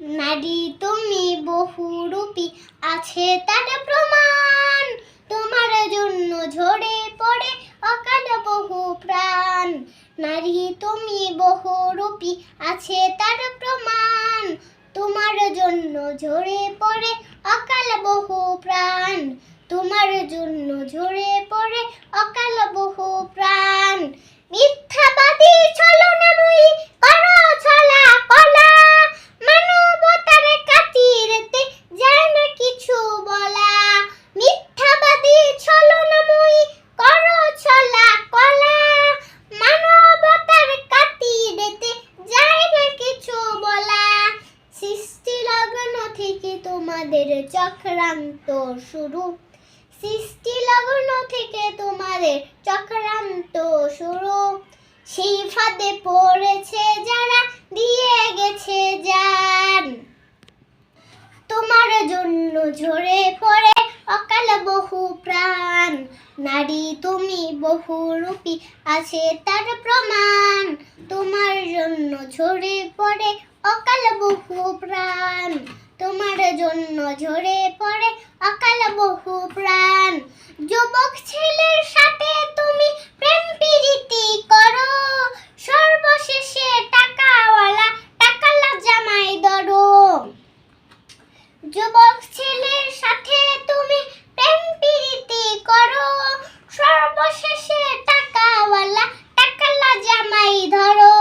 নারী তুমি বহুরূপী আছে তার প্রমাণ। তোমার জন্য ঝরে পড়ে অকাল বহু প্রাণ। নারী তুমি বহুরূপী আছে তার প্রমাণ। তোমার জন্য ঝরে পড়ে অকাল বহু প্রাণ। তোমার জন্য ঝরে পড়ে অকাল বহু প্রাণ মিথ্যাবাদী ছলনাময়ী করো ছলা কলা মানবতার কাতিরেতে যায় না কিছু বলা মিথ্যাবাদী ছলনাময়ী করো ছলা কলা মানবতার কাতিরেতে যায় না কিছু বলা সৃষ্টি লগ্ন থেকে তোমাদের চক্রান্ত শুরু। সৃষ্টি লগ্ন থেকে তোমাদের চক্রান্ত শুরু। সেই ফাঁদে পড়েছে যারা, দিয়ে গেছে যান। তোমার জন্য ঝরে পড়ে অকাল বহু প্রাণ। নারী তুমি বহু রূপী আছে তার প্রমাণ। তোমার জন্য ঝরে পড়ে অকাল বহু প্রাণ। তোমার জন্য ঝরে পড়ে অকাল বহু প্রাণ। যুবক ছেলের সাথে তুমি প্রেম প্রীতি করো সর্বশেষে টাকাওয়ালা টাকালা জামাই ধরো যুবক ছেলের সাথে তুমি প্রেম প্রীতি করো সর্বশেষে টাকাওয়ালা টাকালা জামাই ধরো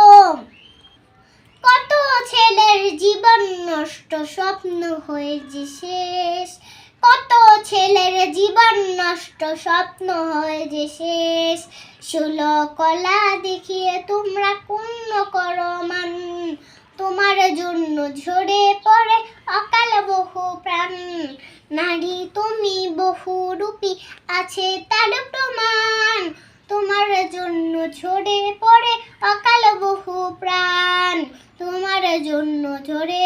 কত ছেলের জীবন নষ্ট স্বপ্ন হয়ে যে শেষ। কত ছেলের জীবন নষ্ট স্বপ্ন হয়ে যে শেষ। ষোলো কলা দেখিয়ে তোমরা পূর্ণ করো মান তোমার জন্য ঝরে পড়ে অকাল বহু প্রাণ। নারী তুমি বহু রূপী আছে তার প্রমাণ। তোমার জন্য ঝরে পড়ে অকাল বহু প্রাণ। তোমার জন্য ঝরে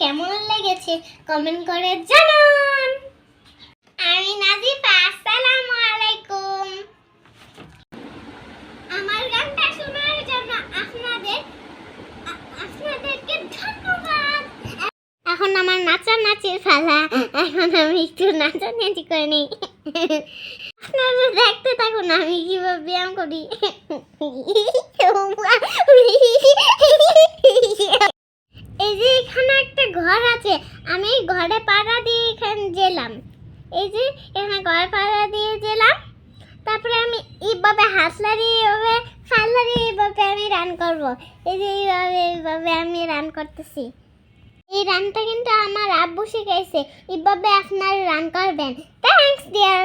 কেমন লেগেছে কমেন্ট করে জানান। আমি নাজিফা, আসসালামু আলাইকুম। আমার গানটা শোনার জন্য আপনাদের আপনাদেরকে ধন্যবাদ। এখন আমার নাচা নাচির ফালা এখন আমি একটু নাচানাচি করে নিই। আপনারা দেখতে থাকুন, আমি কীভাবে ব্যায়াম করি এই যে এখানে একটা ঘর আছে আমি ঘরে পাড়া দিয়ে এখানে গেলাম। এই যে, এখানে ঘরে পাড়া দিয়ে গেলাম। তারপরে আমি এইভাবে হাসলারি, এইভাবে ফাল্লারি, এইভাবে আমি রান করব। এই যে এইভাবে এইভাবে আমি রান করতেছি। এই রানটা কিন্তু আমার আব্বু শিখাইছে। এইভাবে আপনার রান করবেন। Thanks deer